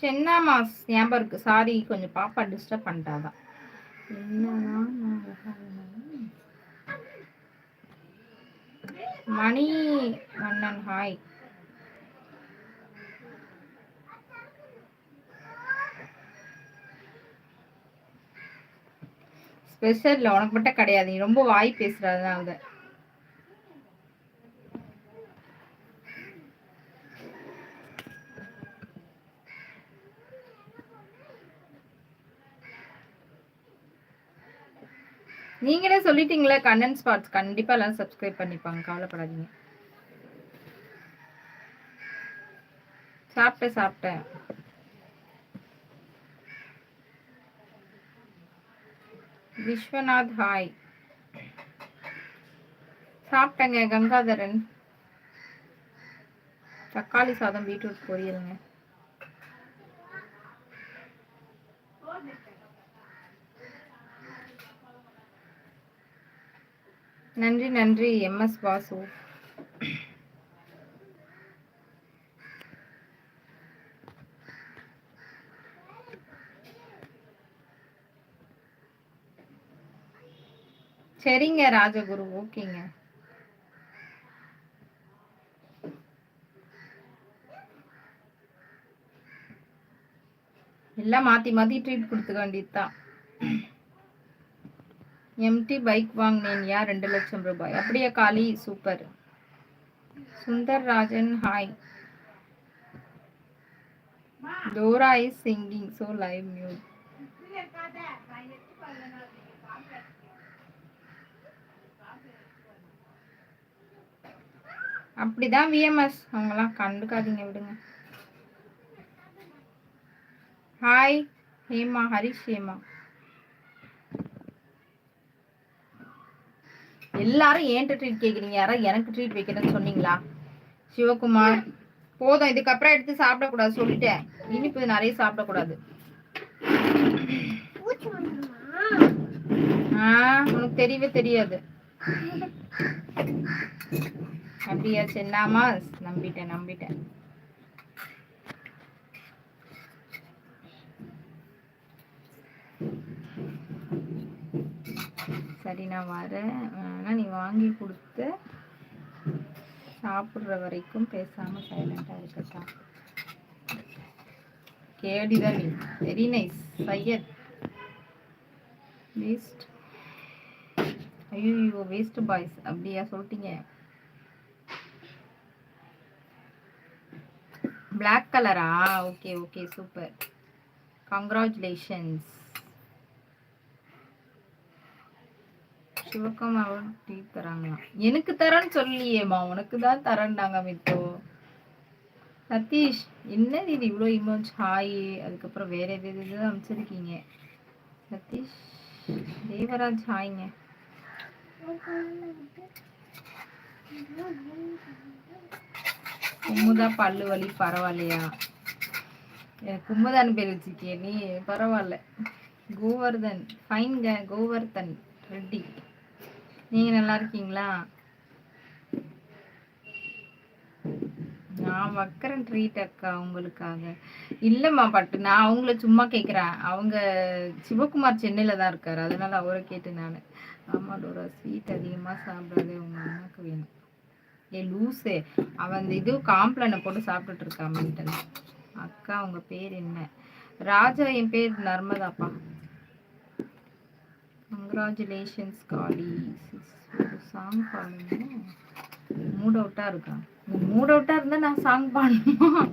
சென்னா mass ஞாபகம் இருக்கு. Sorry கொஞ்சம் பாப்பா டிஸ்டர்ப் பண்ணிட்டாதான். என்னதான் மணி மன்னன் ஹாய் ஸ்பெஷல் உனக்கு மட்டும் கிடையாது. நீ ரொம்ப வாய் பேசுறதுனால நீங்களே சொல்லிட்டீங்களே கண்ணன் ஸ்பாட்ஸ் கண்டிப்பா எல்லாம் சப்ஸ்கிரைப் பண்ணிப்பாங்க கவலைப்படாதீங்க. சாப்பிட்டேன் சாப்பிட்டேன். விஸ்வநாத் ஹாய் சாப்பிட்டேங்க கங்காதரன். தக்காளி சாதம் பீட்ரூட் பொரியலுங்க. நன்றி நன்றி எம் எஸ் வாசு. சரிங்க ராஜகுரு ஓகேங்க. எல்லாம் மாத்தி மாத்தி ட்ரீட் கொடுத்துக்க வேண்டியதுதான். எம்டி பைக் வாங்கினேன்யா ரெண்டு லட்சம் ரூபாய். அப்படியே Kali super Sundar Rajan hi Dora is singing so live mute அப்படிதான் விஎம்எஸ் அவங்களாம் கண்டுக்காதீங்க விடுங்க. ஹாய் ஹேமா ஹரிஷ் ஹேமா. எல்லாரும் ஏன்ட்டு ட்ரீட் கேட்குறீங்க யாரா எனக்கு ட்ரீட் வைக்கிறேன்னு சொன்னீங்களா? சிவகுமார் போதும் இதுக்கப்புறம் எடுத்து சாப்பிடக்கூடாது சொல்லிட்டேன். இனிப்பு நிறைய சாப்பிடக்கூடாது. ஆ உனக்கு தெரியவே தெரியாது. அப்படியா சென்னாமா நம்பிட்டேன் நம்பிட்டேன். சரி நான் வரேன். ஆனால் நீ வாங்கி கொடுத்து சாப்பிட்ற வரைக்கும் பேசாமல் சைலண்டாக இருக்கட்டும் கேடிதான் நீ. Very nice Syed. வேஸ்ட் ஐயோ வேஸ்ட் பாய்ஸ் அப்படியா சொல்லிட்டீங்க. பிளாக் கலரா okay okay super congratulations Sivakumar tea தராங்களாம். எனக்கு தரேன்னு சொல்லியேம்மா உனக்கு தான் தரேன்டாங்க மித்தோ. சதீஷ் என்ன இது இவ்வளோ இமோஜ் ஹாய் அதுக்கப்புறம் வேற எது எது அமைச்சிருக்கீங்க? சதீஷ் தேவராஜ் ஹாய்ங்க குமுதா பல்லு வலி பரவாயில்லையா? எனக்கு குமுதான்னு பேர் வச்சிருக்கிய நீ பரவாயில்ல. கோவர்தன் ஃபைன்க கோவர்தன் ரெட்டி நீங்க நல்லா இருக்கீங்களா? நான் வைக்கிறேன் ட்ரீட் அக்கா உங்களுக்காக. இல்லைம்மா பட்டு நான் அவங்கள சும்மா கேட்குறேன் அவங்க சிவகுமார் சென்னையில் தான் இருக்காரு. அதனால அவரை கேட்டு நான். ஆமா டோரா ஸ்வீட் அதிகமாக சாப்பிடாதே உங்க அண்ணாக்கு வேணும். ஏ லூஸு அவன் அந்த இது காம்ப்ளனை போட்டு சாப்பிட்டுட்டு இருக்கா மென்டல் அக்கா உங்க பேர் என்ன? ராஜா என் பேர் நர்மதாப்பா. கங்க்ராச்சுலேஷன்ஸ் காலி ஒரு சாங் பாடுங்க. மூட் அவுட்டாக இருக்கா? மூட் அவுட்டாக இருந்தால் நான் சாங் பாடணுமா?